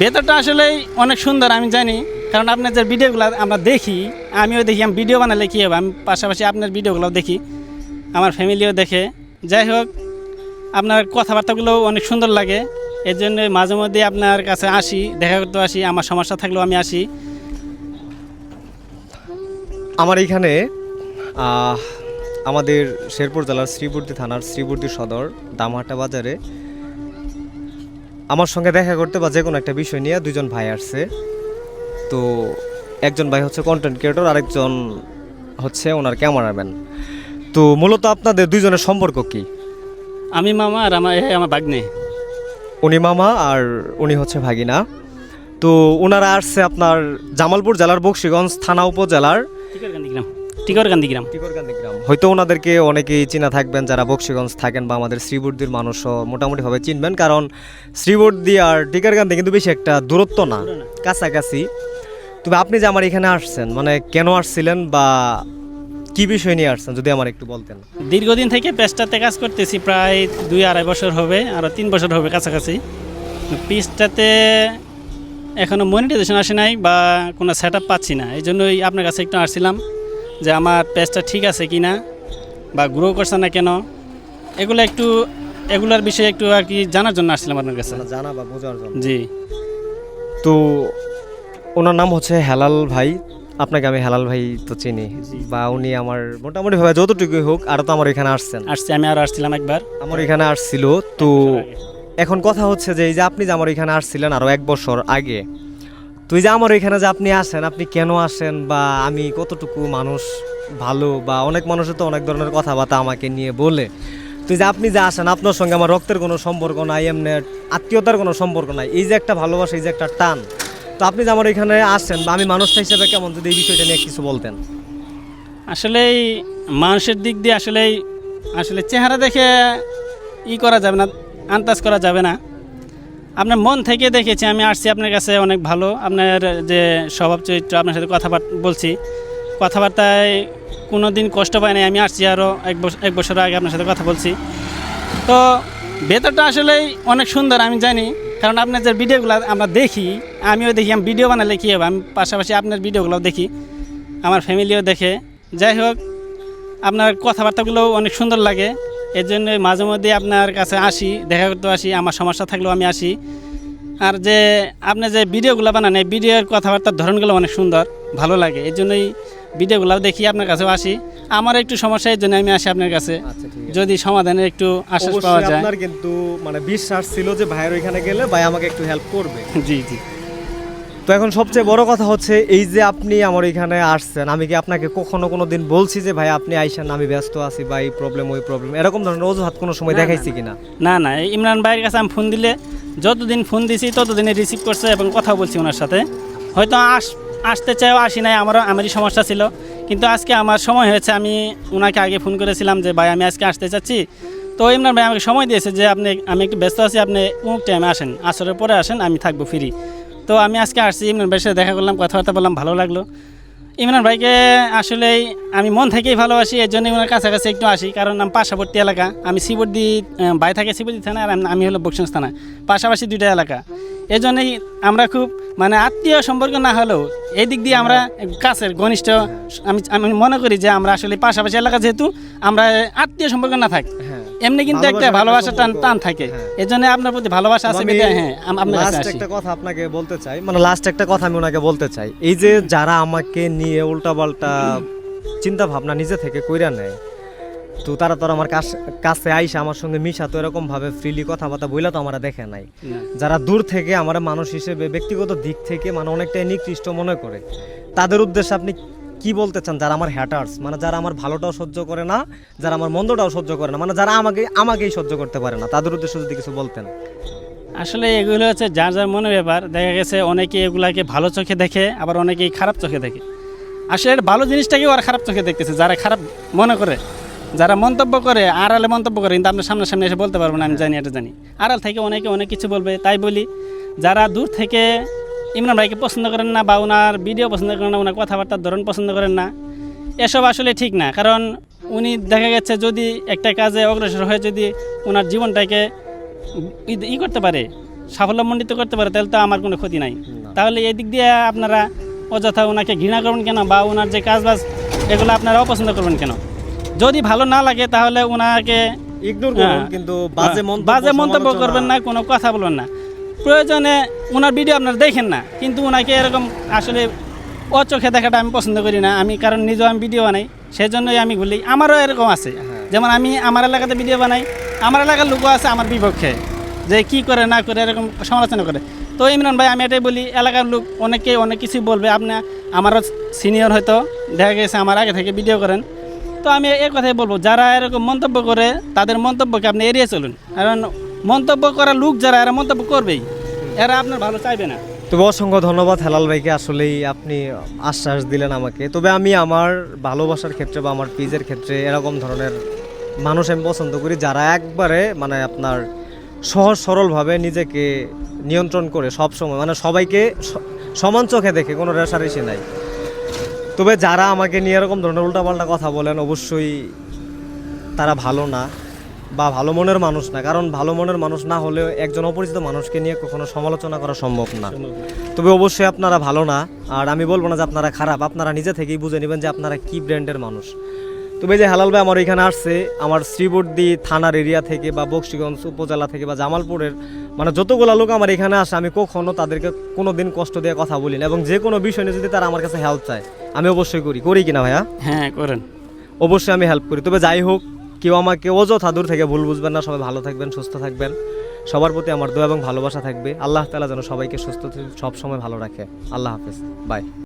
ভেতরটা আসলেই অনেক সুন্দর, আমি জানি। কারণ আপনার যে ভিডিওগুলো আমরা দেখি, আমিও দেখি, আমি ভিডিও বানালে কী হবে? আমি পাশাপাশি আপনার ভিডিওগুলো দেখি, আমার ফ্যামিলিও দেখে। যাই হোক, আপনার কথাবার্তাগুলো অনেক সুন্দর লাগে। এর জন্য মাঝে মধ্যে আপনার কাছে আসি, দেখা করতে আসি, আমার সমস্যা থাকলেও আমি আসি। আমার এইখানে আমাদের শেরপুর জেলার শ্রীবর্তী থানার শ্রীবর্তী সদর দামহাটা বাজারে আমার সঙ্গে দেখা করতে বা যে কোনো একটা বিষয় নিয়ে দুজন ভাই আসছে। তো একজন ভাই হচ্ছে কন্টেন্ট ক্রিয়েটর আরেকজন হচ্ছে ওনার ক্যামেরাম্যান তো মূলত আপনাদের দুইজনের সম্পর্ক কি? আমি মামা আর আমার আমার বাগনে উনি মামা আর উনি হচ্ছে ভাগিনা। তো ওনারা আসছে আপনার জামালপুর জেলার বক্সিগঞ্জ থানা উপজেলার টিকরকান্দি গ্রাম টিকরকান্দি গ্রাম হয়তো ওনাদেরকে অনেকেই চিনা থাকবেন যারা বক্সিগঞ্জ থাকেন বা আমাদের শ্রীবর্দির মানুষও মোটামুটিভাবে চিনবেন কারণ শ্রীবর্দি আর টিকারকান্দি কিন্তু বেশি একটা দূরত্ব না কাছাকাছি। তবে আপনি যে আমার এখানে আসছেন মানে কেন আসছিলেন বা কি বিষয় নিয়ে আসছেন যদি আমার একটু বলতেন। দীর্ঘদিন থেকে পেজটাতে কাজ করতেছি প্রায় দুই আড়াই বছর হবে আরও তিন বছর হবে কাছাকাছি। পিসটাতে এখনও মনিটাইজেশন আসে নাই বা কোনো সেট আপ পাচ্ছি না এই জন্যই আপনার কাছে একটু আসছিলাম। যে আমার পেজটা ঠিক আছে কি না বা গ্রো করছে না কেন এগুলো একটু এগুলোর বিষয়ে একটু আর কি জানার জন্য আসছিলাম আপনার কাছে। জানা বা বোঝার জন্য। জি। তো ওনার নাম হচ্ছে হেলাল ভাই। আপনাকে আমি হেলাল ভাই তো চিনি। বা উনি আমার মোটামুটিভাবে যতটুকুই হোক আর তো আমার এখানে আসছেন। আসছি আমি আর আসছিলাম একবার। আমার এখানে আসছিল। তো এখন কথা হচ্ছে যে এই যে আপনি যে আমার এখানে আসছিলেন আরও এক বছর আগে তো এই যে আমার এখানে যে আপনি আসেন, আপনি কেন আসেন বা আমি কতটুকু মানুষ ভালো বা অনেক মানুষের তো অনেক ধরনের কথাবার্তা আমাকে নিয়ে বলে। তুই যে আপনি যে আসেন, আপনার সঙ্গে আমার রক্তের কোনো সম্পর্ক নাই, এমনি আত্মীয়তার কোনো সম্পর্ক নাই। এই যে একটা ভালোবাসা, এই যে একটা টান। তো আপনি যে আমার এখানে আসেন বা আমি মানুষটা হিসেবে কেমন যদি এই বিষয়টা নিয়ে কিছু বলতেন? আসলেই মানুষের দিক দিয়ে আসলেই, আসলে চেহারা দেখে ই করা যাবে না, আন্দাজ করা যাবে না। আপনার মন থেকে দেখেছি, আমি আসছি আপনার কাছে অনেক ভালো। আপনার যে স্বভাব চরিত্র, আপনার সাথে কথাবার্তা বলছি। কথাবার্তায় কোনো দিন কষ্ট পাই নাই, আমি আসছি আরও এক বছর এক বছর আগে আপনার সাথে কথা বলছি। তো ভেতরটা আসলেই অনেক সুন্দর, আমি জানি। কারণ আপনার যে ভিডিওগুলো আমরা দেখি, আমিও দেখি, আমি ভিডিও বানালে কী হবে? আমি পাশাপাশি আপনার ভিডিওগুলো দেখি, আমার ফ্যামিলিও দেখে। যাই হোক, আপনার কথাবার্তাগুলোও অনেক সুন্দর লাগে। এর জন্য মাঝে মধ্যে আপনার কাছে আসি দেখা করতে আসি আমার সমস্যা থাকলেও আমি আসি। আর যে আপনি যে ভিডিওগুলো বানান এই ভিডিওর কথাবার্তার ধরনগুলো অনেক সুন্দর ভালো লাগে। এই জন্যই ভিডিওগুলো দেখি আপনার কাছেও আসি। আমার একটু সমস্যা এই জন্য আমি আসি আপনার কাছে। আচ্ছা যদি সমাধানের একটু আশ্বাস পাওয়া যায়। আপনার কিন্তু মানে বিশ্বাস ছিল যে ভাইয়ের ওইখানে গেলে ভাই আমাকে একটু হেল্প করবে। জি জি। তো এখন সবচেয়ে বড় কথা হচ্ছে এই যে আপনি আমার এখানে আসছেন আমি কি আপনাকে কখনো কোনো দিন বলছি যে ভাই আপনি আইসেন আমি ব্যস্ত আছি বা এই প্রবলেম ওই প্রবলেম এরকম ধরনের অজুহাত কোনো সময় দেখাইছি কিনা? না। না ইমরান ভাইয়ের কাছে আমি ফোন দিলে যতদিন ফোন দিছি ততদিনে রিসিভ করছে এবং কথা বলছি ওনার সাথে। হয়তো আস আসতে চাইও আসি নাই আমারও আমারই সমস্যা ছিল। কিন্তু আজকে আমার সময় হয়েছে আমি ওনাকে আগে ফোন করেছিলাম যে ভাই আমি আজকে আসতে চাচ্ছি। তো ইমরান ভাই আমাকে সময় দিয়েছে যে আপনি আমি একটু ব্যস্ত আছি আপনি অমুক টাইমে আসেন আসরের পরে আসেন আমি থাকব ফ্রি তো আমি আজকে আসছি ইমরান ভাইয়ের সাথে দেখা করলাম, কথাবার্তা বললাম, ভালো লাগল। ইমরান ভাইকে আসলেই আমি মন থেকেই ভালোবাসি, এর জন্য ওনার কাছাকাছি একটু আসি, কারণ আমি পার্শ্ববর্তী এলাকা। আমি শিবর্দি ভাই থাকে শিবর্দি থানা, আর আমি- হলো বক্সিংস থানা, পাশাপাশি দুইটা এলাকা। এই জন্যই আমরা খুব মানে আত্মীয় সম্পর্ক না হলেও এই দিক দিয়ে আমরা কাছের ঘনিষ্ঠ, আমি আমি মনে করি যে আমরা আসলে পাশাপাশি এলাকা যেহেতু, আমরা আত্মীয় সম্পর্ক না থাক। এমনি কিন্তু একটা ভালোবাসা টান টান থাকে। হ্যাঁ। এই জন্য আপনার প্রতি ভালোবাসা আছে বিধায় হ্যাঁ আপনার লাস্ট একটা কথা আপনাকে বলতে চাই। মানে লাস্ট একটা কথা আমি ওনাকে বলতে চাই। এই যে যারা আমাকে নিয়ে উল্টাপাল্টা চিন্তা ভাবনা নিজে থেকে কইরা নেয় তো তারা তো আমার কাছ- কাছে আইসা আমার সঙ্গে মিশা তো এরকম ভাবে ফ্রিলি কথাবার্তা বইলা তো আমরা দেখে নাই। যারা দূর থেকে আমার মানুষ হিসেবে ব্যক্তিগত দিক থেকে মানে অনেকটাই নিকৃষ্ট মনে করে তাদের উদ্দেশ্যে আপনি কি বলতে চান? যারা আমার হ্যাটার্স মানে যারা আমার ভালোটাও সহ্য করে না, যারা আমার মন্দটাও সহ্য করে না মানে যারা আমাকে, আমাকেই সহ্য করতে পারে না, তাদের উদ্দেশ্যে যদি কিছু বলতেন। আসলে এগুলো হচ্ছে যার যার মনের ব্যাপার। দেখা গেছে অনেকে এগুলাকে ভালো চোখে দেখে, আবার অনেকেই খারাপ চোখে দেখে। আসলে ভালো জিনিসটাকে ওরা খারাপ চোখে দেখতেছে, যারা খারাপ মনে করে, যারা মন্তব্য করে, আড়ালে মন্তব্য করে, কিন্তু আপনার সামনে সামনে এসে বলতে পারব না, আমি জানি এটা জানি। আড়াল থেকে অনেকে অনেক কিছু বলবে, তাই বলি, যারা দূর থেকে ইমরান ভাইকে পছন্দ করেন না বা ওনার ভিডিও পছন্দ করেন না ওনার কথাবার্তার ধরন পছন্দ করেন না এসব আসলে ঠিক না। কারণ উনি দেখা গেছে যদি একটা কাজে অগ্রসর হয়ে যদি ওনার জীবনটাকে ই- করতে পারে সাফল্যমণ্ডিত করতে পারে তাহলে তো আমার কোনো ক্ষতি নাই। তাহলে এদিক দিয়ে আপনারা অযথা ওনাকে ঘৃণা করবেন কেন বা ওনার যে কাজবাজ এগুলো আপনারা অপছন্দ করবেন কেন? যদি ভালো না লাগে তাহলে ওনাকে ইগনোর হ্যাঁ। কিন্তু বাজে বাজে মন্তব্য করবেন না কোনো কথা বলবেন না। প্রয়োজনে ওনার ভিডিও আপনারা দেখেন না কিন্তু ওনাকে এরকম আসলে অচোখে দেখাটা আমি পছন্দ করি না। আমি কারণ নিজেও আমি ভিডিও বানাই সেই জন্যই আমি বলি আমারও এরকম আছে। যেমন আমি আমার এলাকাতে ভিডিও বানাই আমার এলাকার লোকও আছে আমার বিপক্ষে যে কি করে না করে এরকম সমালোচনা করে। তো ইমরান ভাই আমি এটাই বলি এলাকার লোক অনেকে অনেক কিছু বলবে আপনি আমারও সিনিয়র হয়তো দেখা গেছে আমার আগে থেকে ভিডিও করেন। তো আমি এই কথাই বলব যারা এরকম মন্তব্য করে তাদের মন্তব্যকে আপনি এড়িয়ে চলুন। কারণ মন্তব্য করা লোক যারা, এরা মন্তব্য করবেই। এরা আপনার ভালো চাইবে না। তবে অসংখ্য ধন্যবাদ হেলাল ভাইকে, আসলেই আপনি আশ্বাস দিলেন আমাকে। তবে আমি আমার ভালোবাসার ক্ষেত্রে বা আমার পিজের ক্ষেত্রে এরকম ধরনের মানুষ আমি পছন্দ করি, যারা একবারে মানে আপনার সহজ সরলভাবে নিজেকে নিয়ন্ত্রণ করে সব সময় মানে সবাইকে সমান চোখে দেখে, কোনো রেশারেশি নাই। তবে যারা আমাকে নিয়ে এরকম ধরনের উল্টাপাল্টা কথা বলেন, অবশ্যই তারা ভালো না। বা ভালো মনের মানুষ না কারণ ভালো মনের মানুষ না হলেও একজন অপরিচিত মানুষকে নিয়ে কখনো সমালোচনা করা সম্ভব না। তবে অবশ্যই আপনারা ভালো না আর আমি বলব না যে আপনারা খারাপ আপনারা নিজে থেকেই বুঝে নেবেন যে আপনারা কি ব্র্যান্ডের মানুষ। তবে যে হালাল ভাই আমার এখানে আসছে আমার শ্রীবর্দী থানার এরিয়া থেকে বা বক্সিগঞ্জ উপজেলা থেকে বা জামালপুরের মানে যতগুলো লোক আমার এখানে আসে আমি কখনো তাদেরকে কোনো দিন কষ্ট দিয়ে কথা বলি না এবং যে কোনো বিষয় নিয়ে যদি তারা আমার কাছে হেল্প চায় আমি অবশ্যই করি। করি কিনা ভাইয়া? হ্যাঁ করেন। অবশ্যই আমি হেল্প করি। তবে যাই হোক কেউ আমাকে অযথা দূর থেকে ভুল বুঝবেন না, সবাই ভালো থাকবেন, সুস্থ থাকবেন। সবার প্রতি আমার দোয়া এবং ভালোবাসা থাকবে। আল্লাহ তালা যেন সবাইকে সুস্থ সব সময় ভালো রাখে। আল্লাহ হাফেজ। বাই